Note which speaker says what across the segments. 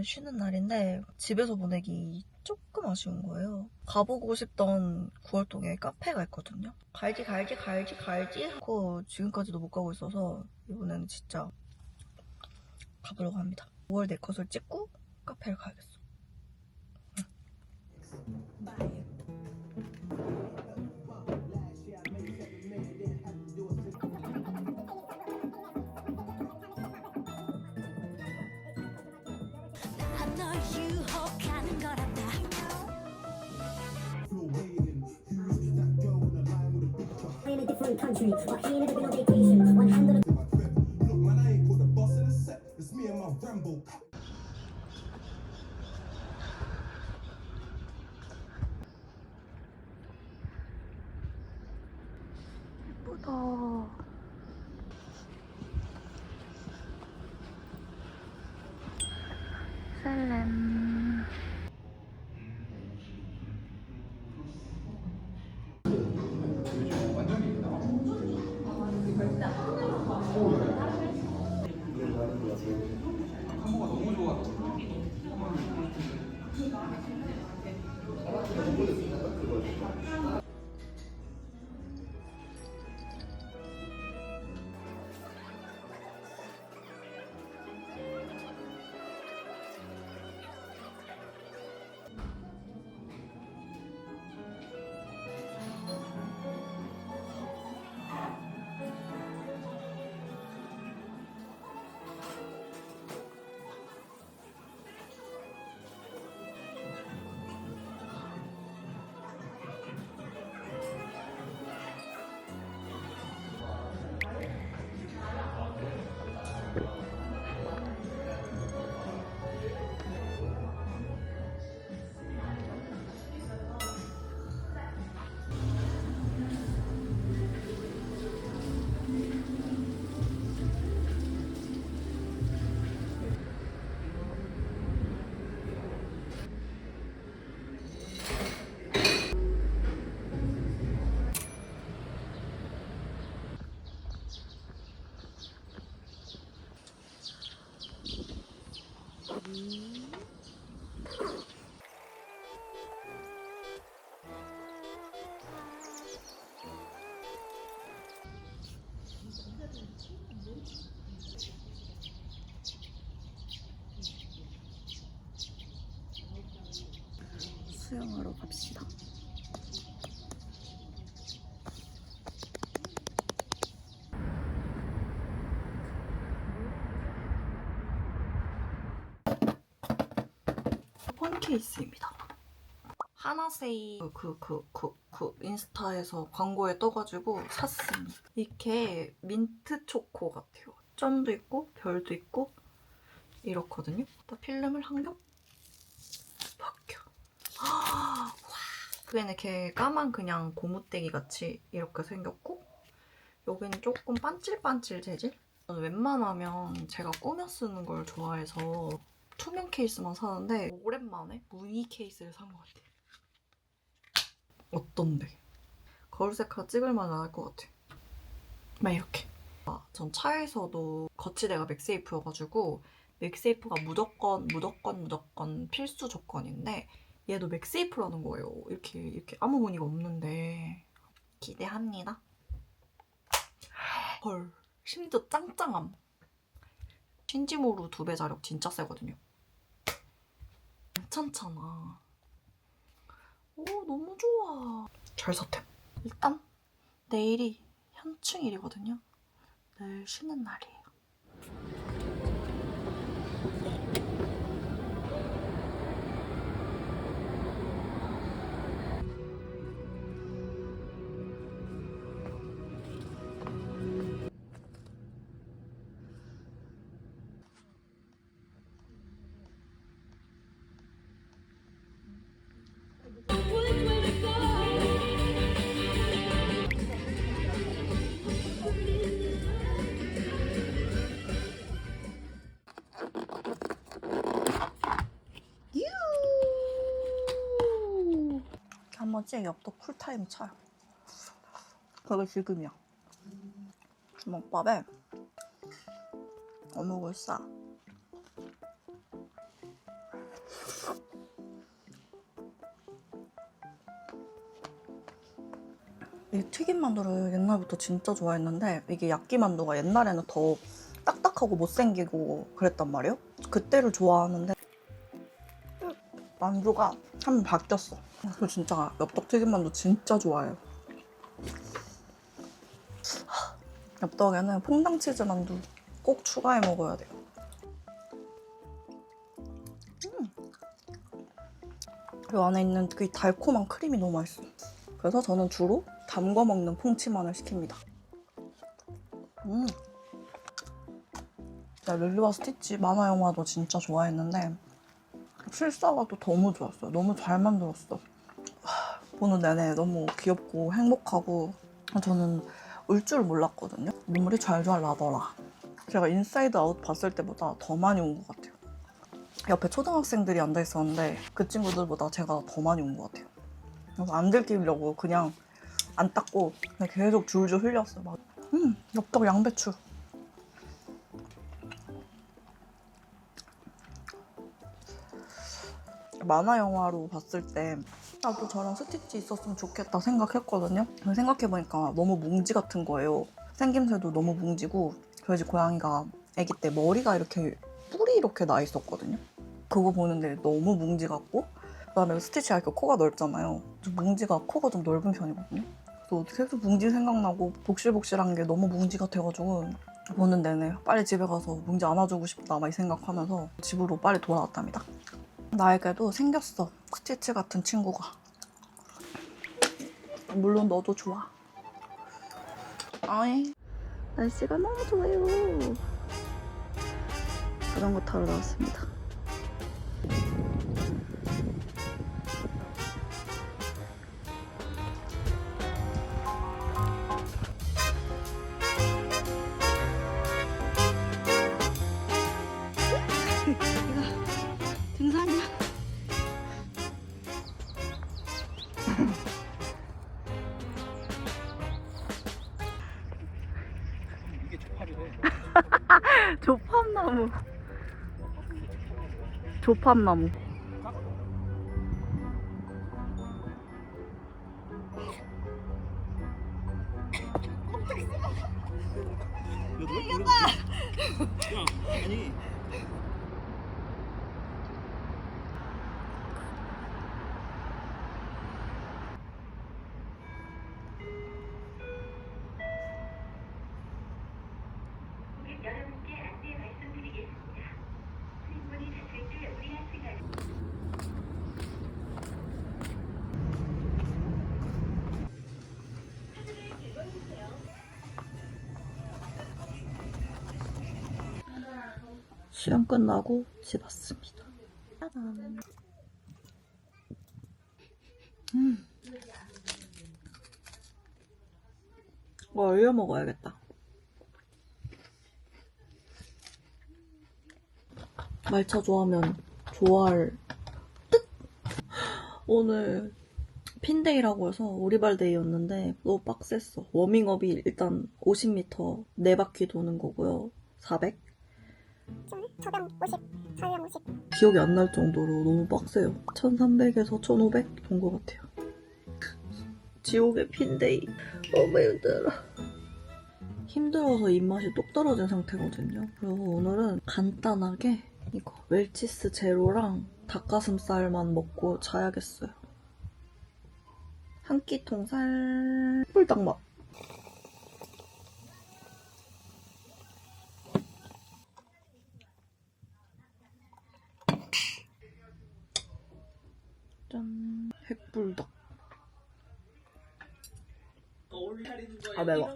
Speaker 1: 오늘 쉬는 날인데 집에서 보내기 조금 아쉬운 거예요. 가보고 싶던 9월동에 카페가 있거든요. 갈지 갈지 갈지 갈지 하고 지금까지도 못 가고 있어서 이번에는 진짜 가보려고 합니다. 5월 내 컷을 찍고 카페를 가야겠어.
Speaker 2: 널 유혹하는 거란다
Speaker 3: in a different country, or he never been
Speaker 1: 수영하러 갑시다. 폰 케이스입니다. 하나세이 그그그그 인스타에서 광고에 떠가지고 샀습니다. 이게 민트 초코 같아요. 점도 있고 별도 있고 이렇거든요. 또 필름을 한 겹 벗겨. 와, 그에는 이렇게 까만 그냥 고무대기 같이 이렇게 생겼고 여기는 조금 반질반질 재질? 웬만하면 제가 꾸며 쓰는 걸 좋아해서 투명 케이스만 사는데 오랜만에 무늬 케이스를 산 것 같아요. 어떤데? 거울 셀카 찍을 만 할 것 같아. 막 이렇게. 아, 전 차에서도 거치대가 맥세이프여가지고 맥세이프가 무조건 무조건 무조건 필수 조건인데 얘도 맥세이프라는 거예요. 이렇게 이렇게 아무 무늬가 없는데 기대합니다. 헐 심지어 짱짱함. 신지모루 두 배 자력 진짜 세거든요. 괜찮잖아. 오 너무 좋아. 잘 샀템. 일단 내일이 현충일이거든요. 내일 쉬는 날이에요. 지금은 제 엽떡 쿨타임 차요. 그게 지금이야. 주먹밥에 어묵을 싸. 이 튀김 만두를 옛날부터 진짜 좋아했는데 이게 야끼 만두가 옛날에는 더 딱딱하고 못생기고 그랬단 말이에요. 그때를 좋아하는데 음, 만두가 한번 바뀌었어. 저 진짜 엽떡 튀김 만두 진짜 좋아해요. 하, 엽떡에는 퐁당 치즈 만두 꼭 추가해 먹어야 돼요. 음. 이 안에 있는 그 달콤한 크림이 너무 맛있어. 그래서 저는 주로 담궈 먹는 퐁치만을 시킵니다. 음. 나 릴리와 스티치 만화 영화도 진짜 좋아했는데 실사가 또 너무 좋았어요. 너무 잘 만들었어. 하, 보는 내내 너무 귀엽고 행복하고 저는 울 줄 몰랐거든요. 눈물이 잘잘 나더라. 제가 인사이드 아웃 봤을 때보다 더 많이 운것 같아요. 옆에 초등학생들이 앉아 있었는데 그 친구들보다 제가 더 많이 운것 같아요. 그래서 안 들키려고 그냥 안 닦고 계속 줄줄 흘렸어. 막. 음, 엽떡 양배추. 만화 영화로 봤을 때 나도 저런 스티치 있었으면 좋겠다 생각했거든요. 생각해보니까 너무 뭉지 같은 거예요. 생김새도 너무 뭉지고 저희 집 고양이가 아기 때 머리가 이렇게 뿔이 이렇게 나 있었거든요. 그거 보는데 너무 뭉지 같고 그다음에 스티치가 이렇게 코가 넓잖아요. 좀 뭉지가 코가 좀 넓은 편이거든요. 그래서 계속 뭉지 생각나고 복실복실한 게 너무 뭉지 같아가지고 보는 내내 빨리 집에 가서 뭉지 안아주고 싶다 막 이 생각하면서 집으로 빨리 돌아왔답니다. 나에게도 생겼어 스티치 같은 친구가. 물론 너도 좋아. 아이 날씨가 너무 좋아요. 자전거 타러 나왔습니다. 조팝나무. 조팝나무.
Speaker 4: 여러분께 안내 말씀드리겠습니다.
Speaker 1: 시험 끝나고 집 왔습니다. 짜잔. 음. 뭐 얼려 먹어야겠다. 말차 좋아하면 좋아할 듯? 오늘 핀데이라고 해서 오리발데이였는데 너무 빡셌어. 워밍업이 일단 50m 네 바퀴 도는 거고요. 400?
Speaker 3: 저병 50, 저병 50.
Speaker 1: 기억이 안 날 정도로 너무 빡세요. 1300에서 1500본것 같아요. 지옥의 핀데이. 너무 힘들어. 힘들어서 입맛이 똑 떨어진 상태거든요. 그래서 오늘은 간단하게 이거 웰치스 제로랑 닭가슴살만 먹고 자야겠어요. 한 끼 통살 꿀딱 맛. 짠. 핵불닭. 아 매워.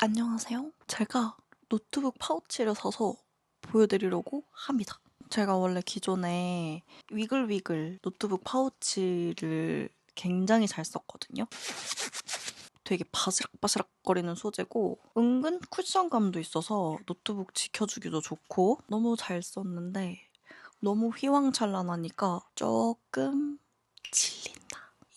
Speaker 1: 안녕하세요. 제가 노트북 파우치를 사서 보여드리려고 합니다. 제가 원래 기존에 위글위글 노트북 파우치를 굉장히 잘 썼거든요. 되게 바스락바스락거리는 소재고 은근 쿠션감도 있어서 노트북 지켜주기도 좋고 너무 잘 썼는데 너무 휘황찬란하니까 조금 질린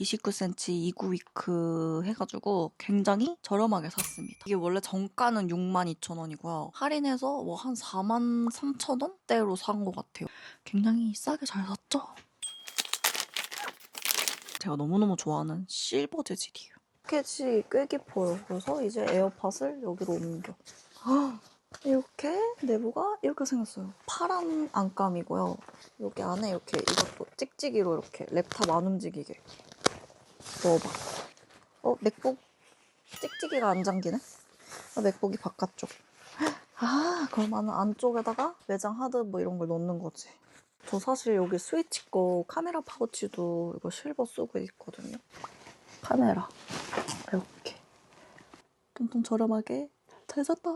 Speaker 1: 다. 29cm 29위크 해가지고 굉장히 저렴하게 샀습니다. 이게 원래 정가는 62,000원이고요. 할인해서 뭐 한 43,000원대로 산 것 같아요. 굉장히 싸게 잘 샀죠? 제가 너무너무 좋아하는 실버 재질이에요. 패키지 꽤 깊어요. 그래서 이제 에어팟을 여기로 옮겨. 이렇게 내부가 이렇게 생겼어요. 파란 안감이고요. 여기 안에 이렇게 이것도 찍찍이로 이렇게 랩탑 안 움직이게 넣어봐. 어, 맥북 찍찍이가 안 잠기네? 아, 맥북이 바깥쪽. 아, 그러면 안쪽에다가 매장 하드 뭐 이런 걸 넣는 거지. 저 사실 여기 스위치 거 카메라 파우치도 이거 실버 쓰고 있거든요. 카메라. 이렇게. 뚱뚱 저렴하게 잘 샀다.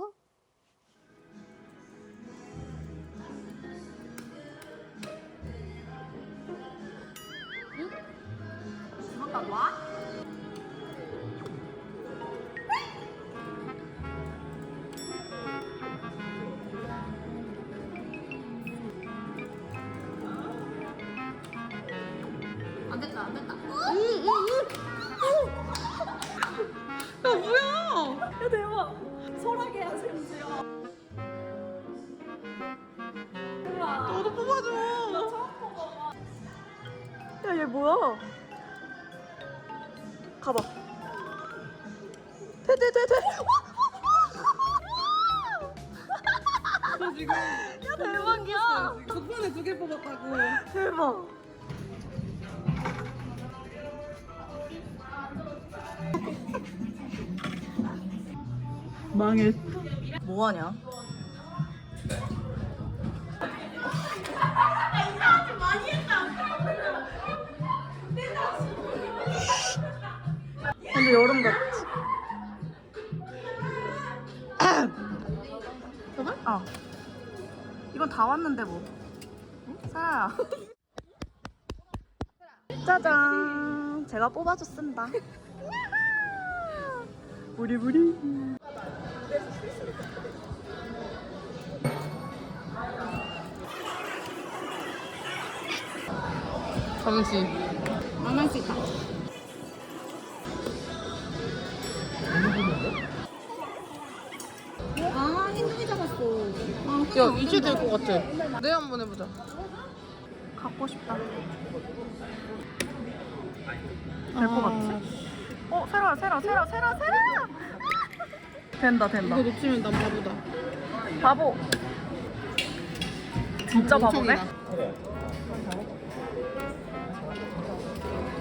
Speaker 1: 너도 뽑아줘. 나 처음 뽑아. 야 얘 뭐야? 가봐. 돼 돼 돼돼.
Speaker 5: 저 지금
Speaker 1: 야 대박이야.
Speaker 5: 덕분에 두 개 뽑았다고.
Speaker 1: 대박.
Speaker 5: 망했어.
Speaker 1: 뭐하냐? 근데 여름 같지? 어. 이건 다 왔는데 뭐. 응? 사라야. 짜잔. 제가 뽑아줬습니다. 우리 우리.
Speaker 5: 잠시. 망할 수 있다. 야, 이제 될 것 같아. 네, 한번 해보자.
Speaker 1: 갖고 싶다. 될 것 같지? 어, 세라, 세라, 세라, 세라, 세라! 된다, 된다.
Speaker 5: 이거 놓치면 난 바보다.
Speaker 1: 바보. 진짜 바보네?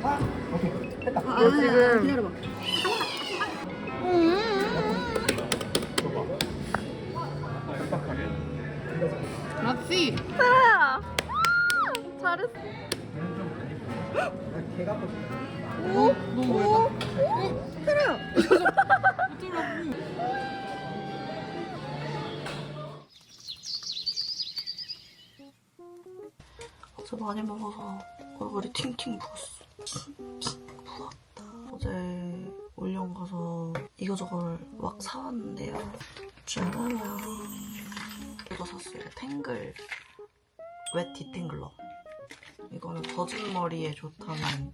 Speaker 5: 아, 지금. 기다려봐. 맞지?
Speaker 1: 세라야! 잘했어.
Speaker 5: 오? 너무 멀다.
Speaker 1: 세라야!
Speaker 5: 어쩌라고.
Speaker 1: 어제 많이 먹어서 얼굴이 팅팅 부었어. 부었다. 어제 올영 가서 이거저거를 막 사왔는데요. 짜라란. 이거 샀어요. 탱글 웨 디탱글러. 이거는 젖은 머리에 좋다는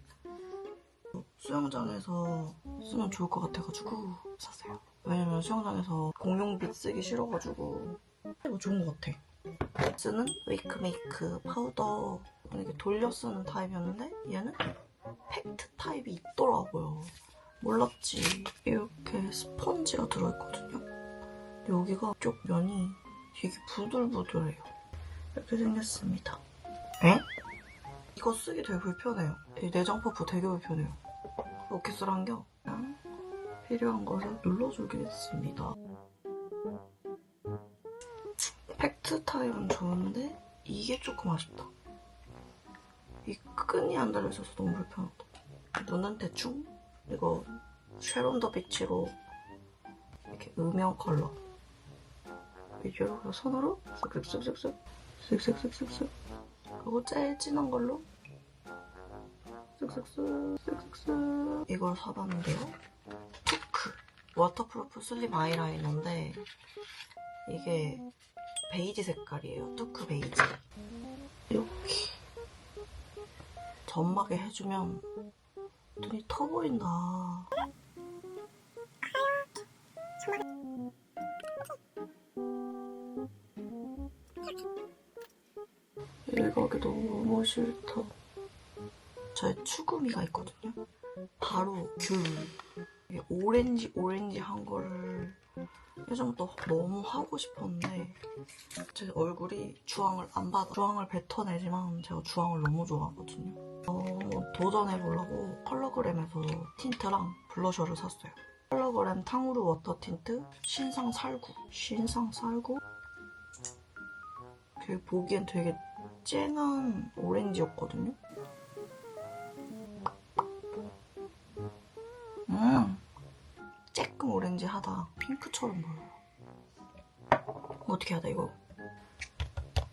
Speaker 1: 수영장에서 쓰면 좋을 것 같아가지고 샀어요. 왜냐면 수영장에서 공용빛 쓰기 싫어가지고 이거 좋은 것 같아. 쓰는 웨이크메이크 파우더 이렇게 돌려 쓰는 타입이었는데 얘는 팩트 타입이 있더라고요. 몰랐지. 이렇게 스펀지가 들어있거든요. 여기가 쪽 면이 되게 부들부들해요. 이렇게 생겼습니다. 에? 이거 쓰기 되게 불편해요. 이 내장 퍼프 되게 불편해요. 어떻게 쓰란겨? 그냥 필요한 것을 눌러주겠습니다. 팩트 타입은 좋은데 이게 조금 아쉽다. 이 끈이 안 달려있어서 너무 불편하다. 눈은 대충 이거 쉐론 더 비치로 이렇게 음영 컬러 이렇게 손으로 쓱쓱쓱쓱쓱 쓱쓱쓱쓱쓱 그리고 제일 진한 걸로 쓱쓱쓱 쓱쓱쓱 이걸 사봤는데요. 투크 워터프루프 슬립 아이라이너인데 이게 베이지 색깔이에요. 뚜크 베이지. 이렇게 점막에 해주면 눈이 커 보인다. 일가게 너무 싫다. 저의 추구미가 있거든요. 바로 귤. 오렌지 오렌지 한 거를 예전부터 너무 하고 싶었는데 제 얼굴이 주황을 안 받아. 주황을 뱉어내지만 제가 주황을 너무 좋아하거든요. 어, 도전해보려고 컬러그램에서 틴트랑 블러셔를 샀어요. 컬러그램 탕후루 워터 틴트 신상 살구. 신상 살구? 그 보기엔 되게 쨍한 오렌지였거든요. 음, 쬐끔 오렌지하다. 핑크처럼 보여요. 어떻게 해야 돼 이거?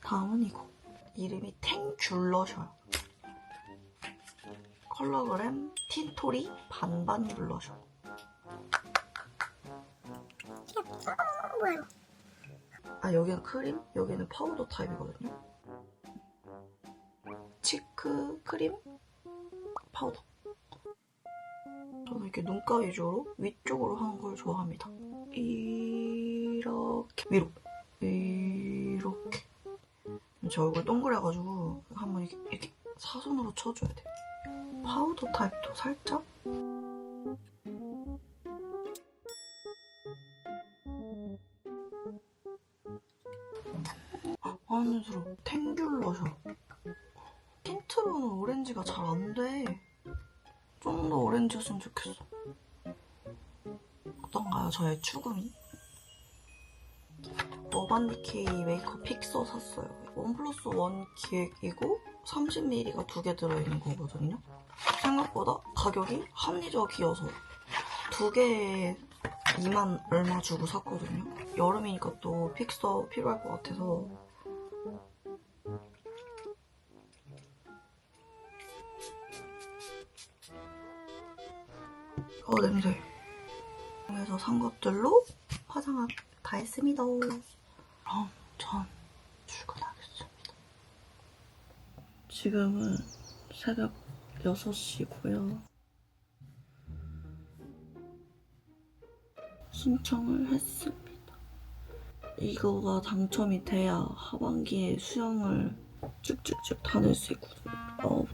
Speaker 1: 다음은 이거. 이름이 탱귤러셔요. 컬러그램 틴토리 반반 블러셔. 아 여기는 크림, 여기는 파우더 타입이거든요. 치크 크림 파우더. 저는 이렇게 눈가 위주로 위쪽으로 하는 걸 좋아합니다. 이렇게 위로 이렇게 제 얼굴 동그래가지고 한번 이렇게, 이렇게 사선으로 쳐줘야 돼. 파우더 타입도 살짝 안쓰러워 탱귤러셔 틴트로는 오렌지가 잘 안 돼. 좀 더 오렌지였으면 좋겠어. 어떤가요, 저의 추구미? 어반디케이 메이크업 픽서 샀어요. 원 플러스 원 기획이고 30ml가 두 개 들어있는 거거든요. 생각보다 가격이 합리적이어서 두 개에 2만 얼마 주고 샀거든요. 여름이니까 또 픽서 필요할 것 같아서 어 냄새. 그래서 산 것들로 화장 다 했습니다. 그럼 전 출근하겠습니다. 지금은 새벽 6시고요. 신청을 했습니다. 이거가 당첨이 돼야 하반기에 수영을 쭉쭉쭉 다닐 수 있거든요. 어,